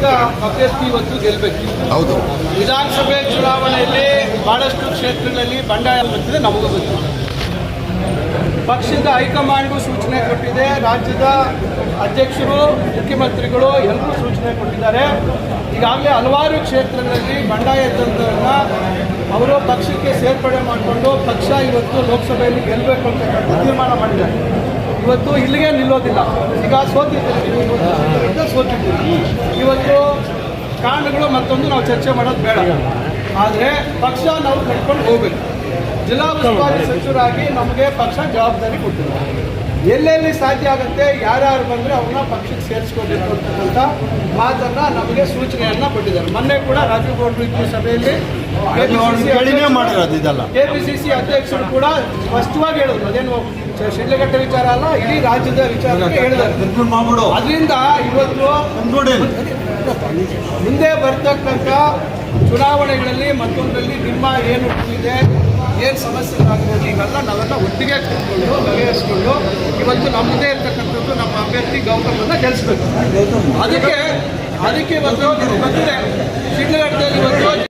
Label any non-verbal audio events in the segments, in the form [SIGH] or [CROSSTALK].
ಪಕ್ಷದ ಅಭ್ಯರ್ಥಿ ಇವತ್ತು ಗೆಲ್ಲಬೇಕು ಹೌದು. ವಿಧಾನಸಭೆ ಚುನಾವಣೆಯಲ್ಲಿ ಬಹಳಷ್ಟು ಕ್ಷೇತ್ರಗಳಲ್ಲಿ ಬಂಡಾಯ ಬರ್ತಿದೆ ನಮಗೂ ಬಂದಿದೆ. ಪಕ್ಷದ ಹೈಕಮಾಂಡ್ಗೂ ಸೂಚನೆ ಕೊಟ್ಟಿದೆ ರಾಜ್ಯದ ಅಧ್ಯಕ್ಷರು ಮುಖ್ಯಮಂತ್ರಿಗಳು ಎಲ್ಲರೂ ಸೂಚನೆ ಕೊಟ್ಟಿದ್ದಾರೆ. ಈಗಾಗಲೇ ಹಲವಾರು ಕ್ಷೇತ್ರಗಳಲ್ಲಿ ಬಂಡಾಯ ತಂತ್ರವನ್ನು ಅವರು ಪಕ್ಷಕ್ಕೆ ಸೇರ್ಪಡೆ ಮಾಡಿಕೊಂಡು ಪಕ್ಷ ಇವತ್ತು ಲೋಕಸಭೆಯಲ್ಲಿ ಗೆಲ್ಲಬೇಕು ಅಂತಕ್ಕಂಥ ತೀರ್ಮಾನ ಮಾಡಿದ್ದಾರೆ. ಇವತ್ತು ಇಲ್ಲಿಗೆ ನಿಲ್ಲೋದಿಲ್ಲ. ಈಗ ಸೋತಿದ್ದೀವಿ. ನೀವು ಇವತ್ತು ಕಾರಣಗಳು ಮತ್ತೊಂದು ನಾವು ಚರ್ಚೆ ಮಾಡೋದು ಬೇಡ. ಆದರೆ ಪಕ್ಷ ನಾವು ಕಟ್ಕೊಂಡು ಹೋಗ್ಬೇಕು. ಜಿಲ್ಲಾ ಉಸ್ತುವಾರಿ ಸಚಿವರಾಗಿ ನಮಗೆ ಪಕ್ಷ ಜವಾಬ್ದಾರಿ ಕೊಟ್ಟಿದೆ. ಎಲ್ಲೆಲ್ಲಿ ಸಾಧ್ಯ ಆಗುತ್ತೆ ಯಾರ್ಯಾರು ಬಂದರೆ ಅವ್ರನ್ನ ಪಕ್ಷಕ್ಕೆ ಸೇರಿಸ್ಕೋಬೇಕು ಅಂತಕ್ಕಂಥ ಮಾತನ್ನು ನಮಗೆ ಸೂಚನೆಯನ್ನ ಕೊಟ್ಟಿದ್ದಾರೆ. ಮೊನ್ನೆ ಕೂಡ ರಾಜೀವ್ ಗೌಡರು ಇದ್ದ ಸಭೆಯಲ್ಲಿ ಕೆ ಪಿ ಸಿ ಸಿ ಅಧ್ಯಕ್ಷರು ಕೂಡ ಸ್ಪಷ್ಟವಾಗಿ ಹೇಳಿದ್ರು. ಅದೇನು ಶಿಡ್ಲಘಟ್ಟ ವಿಚಾರ ಅಲ್ಲ ಇಡೀ ರಾಜ್ಯದ ವಿಚಾರ ಮಾಡ್ಬಿಡು. ಅದರಿಂದ ಇವತ್ತು ಮುಂದೆ ಬರ್ತಕ್ಕಂಥ ಚುನಾವಣೆಗಳಲ್ಲಿ ಮತ್ತೊಂದರಲ್ಲಿ ನಿಮ್ಮ ಏನು ಇದೆ ಏನು ಸಮಸ್ಯೆಗಳಾಗಿರೋದು ಇವೆಲ್ಲ ನಾವೆಲ್ಲ ಒಟ್ಟಿಗೆ ಕೂತ್ಕೊಂಡು ಬಗೆಹರಿಸ್ಕೊಂಡು ಇವತ್ತು ನಮ್ಮದೇ ಇರ್ತಕ್ಕಂಥದ್ದು ನಮ್ಮ ಅಭ್ಯರ್ಥಿ ಗೌತಮನ್ನ ಗೆಲ್ಲಿಸ್ಬೇಕು ಅದಕ್ಕೆ ಅದಕ್ಕೆ ಇವತ್ತು ಗೊತ್ತಿದೆ ಶಿಡ್ಲಘಟ್ಟದಲ್ಲಿ ಇವತ್ತು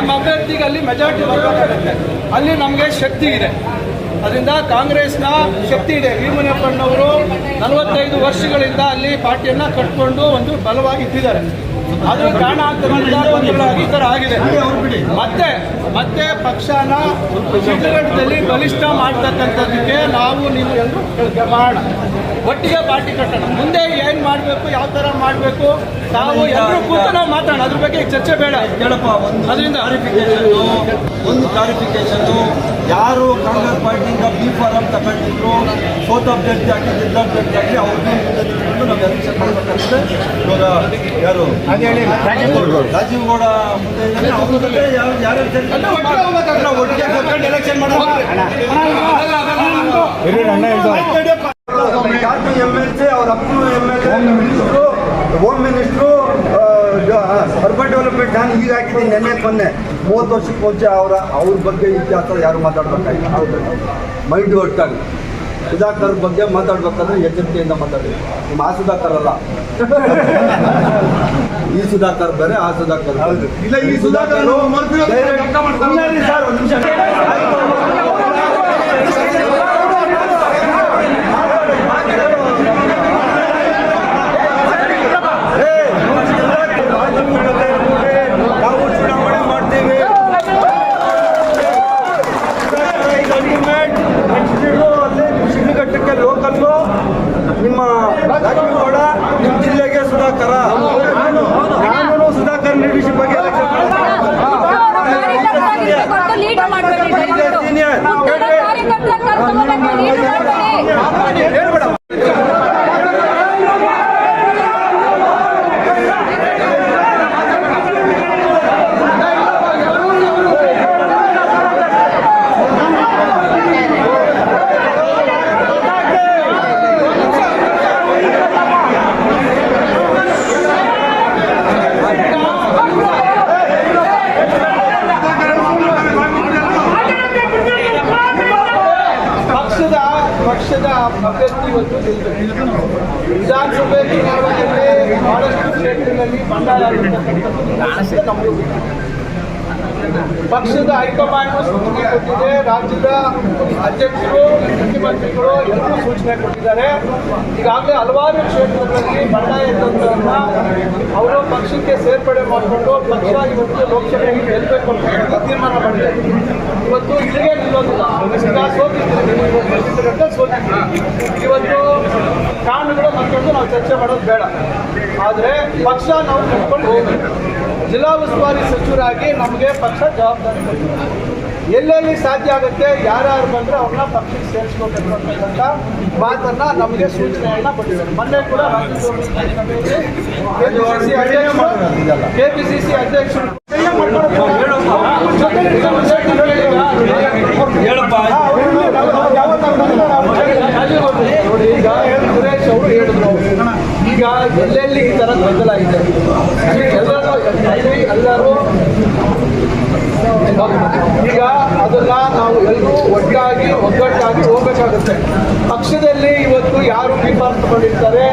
ನಮ್ಮ ಅಭ್ಯರ್ಥಿಗೆ ಅಲ್ಲಿ ಮೆಜಾರಿಟಿ ಬರಬೇಕಾಗುತ್ತೆ. ಅಲ್ಲಿ ನಮಗೆ ಶಕ್ತಿ ಇದೆ. ಅದರಿಂದ ಕಾಂಗ್ರೆಸ್ನ ಶಕ್ತಿ ಇದೆ. ಭೀಮನಪ್ಪಣ್ಣವರು ನಲವತ್ತೈದು ವರ್ಷಗಳಿಂದ ಅಲ್ಲಿ ಪಾರ್ಟಿಯನ್ನ ಕಟ್ಕೊಂಡು ಒಂದು ಬಲವಾಗಿ ಇಟ್ಟಿದ್ದಾರೆ. ಅದು ಕಾರಣ ಈ ಆಗಿದೆ. ಮತ್ತೆ ಮತ್ತೆ ಪಕ್ಷನ ಶಿಡ್ಲಘಟ್ಟದಲ್ಲಿ ಬಲಿಷ್ಠ ಮಾಡ್ತಕ್ಕಂಥದ್ದಕ್ಕೆ ನಾವು ನೀವು ಮಾಡೋಣ. ಒಟ್ಟಿಗೆ ಪಾರ್ಟಿ ಕಟ್ಟೋಣ ಮುಂದೆ ಏನು ಮಾಡಬೇಕು ಯಾವ ಥರ ಮಾಡಬೇಕು ನಾವು ಎಲ್ಲರೂ ಕೂತು ನಾವು ಮಾತಾಡೋಣ ಅದ್ರ ಬಗ್ಗೆ ಚರ್ಚೆ ಬೇಡ ಹೇಳಪ್ಪ ಒಂದು ಅದರಿಂದ ಕ್ಲಾರಿಫಿಕೇಶನ್ ಒಂದು ಕ್ಲಾರಿಫಿಕೇಶನ್ ಯಾರು ಕಾಂಗ್ರೆಸ್ ಪಾರ್ಟಿಯಿಂದ ಬಿ ಫಾರಂ ತಗೊಂಡಿದ್ರು ಫೋರ್ತ್ ಅಭ್ಯರ್ಥಿ ಆಗಲಿ ಜಿಲ್ಲಾ ಅಭ್ಯರ್ಥಿ ಆಗಲಿ ಅವ್ರಿಗೆ ಮುಂದೆ ನಾವು ಎಲೆಕ್ಷನ್ ಮಾಡಬೇಕಾಗುತ್ತೆ ಇವಾಗ ಯಾರು ರಾಜೀವ್ ಗೌಡ ಮುಂದೆ ಇದ್ದಾರೆ ಅವ್ರ ಜೊತೆ ಯಾರು ಯಾರು ಒಟ್ಟಿಗೆ ಎಲೆಕ್ಷನ್ ಮಾಡೋಣ A minister home minister urban development ನಾನು ಈಗ ಹಾಕಿದ್ದೀನಿ ನೆನ್ನೆ ಮೊನ್ನೆ. ಮೂವತ್ತು ವರ್ಷಕ್ಕೆ ಮುಂಚೆ ಅವರ ಅವ್ರ ಬಗ್ಗೆ ಇತಿಹಾಸ ಯಾರು ಮಾತಾಡ್ಬೇಕಾಗಿಲ್ಲ. ಮೈಂಡ್ ಒಟ್ಟಾಗಿ ಸುಧಾಕರ್ ಬಗ್ಗೆ ಮಾತಾಡ್ಬೇಕಾದ್ರೆ ಎಚ್ಚರಿಕೆಯಿಂದ ಮಾತಾಡಿ. ನಿಮ್ಮ ಆ ಸುಧಾಕರ್ ಅಲ್ಲ. [LAUGHS] ಈ ಸುಧಾಕರ್ ಬೇರೆ ಆ ಸುಧಾಕರ್. ಇಲ್ಲ ಈ ಸುಧಾಕರ್ పత్రకర్తలుగా ಇವತ್ತು ಬಹಳಷ್ಟು ಕ್ಷೇತ್ರಗಳಲ್ಲಿ ಬಂಡಾಯ ಪಕ್ಷದ ಹೈಕಮಾಂಡ್ ಸೂಚನೆ ಕೊಟ್ಟಿದೆ, ರಾಜ್ಯದ ಅಧ್ಯಕ್ಷರು, ಮುಖ್ಯಮಂತ್ರಿಗಳು ಎಲ್ಲರೂ ಸೂಚನೆ ಕೊಟ್ಟಿದ್ದಾರೆ. ಈಗಾಗಲೇ ಹಲವಾರು ಕ್ಷೇತ್ರಗಳಲ್ಲಿ ಬಂಡಾಯ ತಂತ್ರವನ್ನು ಅವರು ಪಕ್ಷಕ್ಕೆ ಸೇರ್ಪಡೆ ಮಾಡಿಕೊಂಡು ಪಕ್ಷ ಇವತ್ತು ಲೋಕಸಭೆಗೆ ಗೆಲ್ಲಬೇಕು ಅಂತ ತೀರ್ಮಾನ ಮಾಡಿದ್ದಾರೆ. ಇವತ್ತು ಇಲ್ಲಿಗೆ ನಿಲ್ಲೋದಿಲ್ಲ. ಇವತ್ತು ಕಾನೂನುಗಳು ಮತ್ತೊಂದು ನಾವು ಚರ್ಚೆ ಮಾಡೋದು ಬೇಡ. ಆದರೆ ಪಕ್ಷ ನಾವು ಕಟ್ಕೊಂಡು ಹೋಗಬೇಕು. ಜಿಲ್ಲಾ ಉಸ್ತುವಾರಿ ಸಚಿವರಾಗಿ ನಮಗೆ ಪಕ್ಷ ಜವಾಬ್ದಾರಿ ಎಲ್ಲೆಲ್ಲಿ ಸಾಧ್ಯ ಆಗುತ್ತೆ ಯಾರ್ಯಾರು ಬಂದರೆ ಅವ್ರನ್ನ ಪಕ್ಷಕ್ಕೆ ಸೇರಿಸ್ಕೋಬೇಕು ಅಂತಕ್ಕಂಥ ಮಾತನ್ನು ನಮಗೆ ಸೂಚನೆಯನ್ನು ಕೊಟ್ಟಿದ್ದಾರೆ. ಮೊನ್ನೆ ಕೂಡ ಕೆಪಿಸಿಸಿ ಅಧ್ಯಕ್ಷರು ಸಿ ಅಧ್ಯಕ್ಷರು ಹೇಳಪ್ಪ ನೋಡಿ ಈಗ ಸುರೇಶ್ ಅವರು ಹೇಳಿದ್ರು ಈಗ ಎಲ್ಲೆಲ್ಲಿ ಈ ಥರ ಗೊಂದಲ ಇದೆ? ಎಲ್ಲರೂ ಎಲ್ಲರೂ ಈಗ ಅದನ್ನ ನಾವು ಎಲ್ಲರೂ ಒಟ್ಟಾಗಿ, ಒಗ್ಗಟ್ಟಾಗಿ ಹೋಗ್ಬೇಕಾಗುತ್ತೆ. ಪಕ್ಷದಲ್ಲಿ ಇವತ್ತು ಯಾರು ತೀರ್ಮಾನ ತಗೊಂಡಿರ್ತಾರೆ,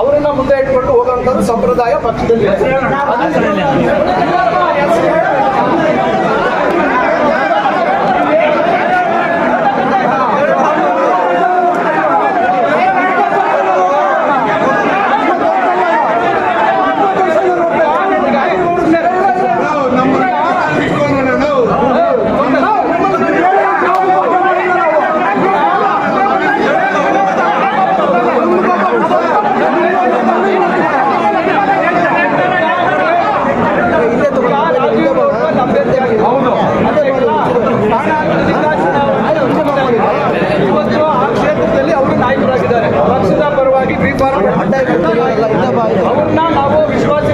ಅವರನ್ನ ಮುಂದೆ ಇಟ್ಕೊಂಡು ಹೋಗುವಂಥದ್ದು ಸಂಪ್ರದಾಯ ಪಕ್ಷದಲ್ಲಿ ಇದೆ. ಹೌದು ಇವತ್ತು ಆ ಕ್ಷೇತ್ರದಲ್ಲಿ ಅವರು ನಾಯಕರಾಗಿದ್ದಾರೆ ಪಕ್ಷದ ಪರವಾಗಿ ಬಿ ಫಾರ್ಮ್ ನಾವು ವಿಶ್ವಾಸ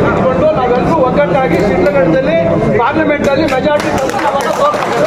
ಒಗ್ಗಟ್ಟಾಗಿ ಪಾರ್ಲಿಮೆಂಟ್ ಅಲ್ಲಿ ಮೆಜಾರಿಟಿ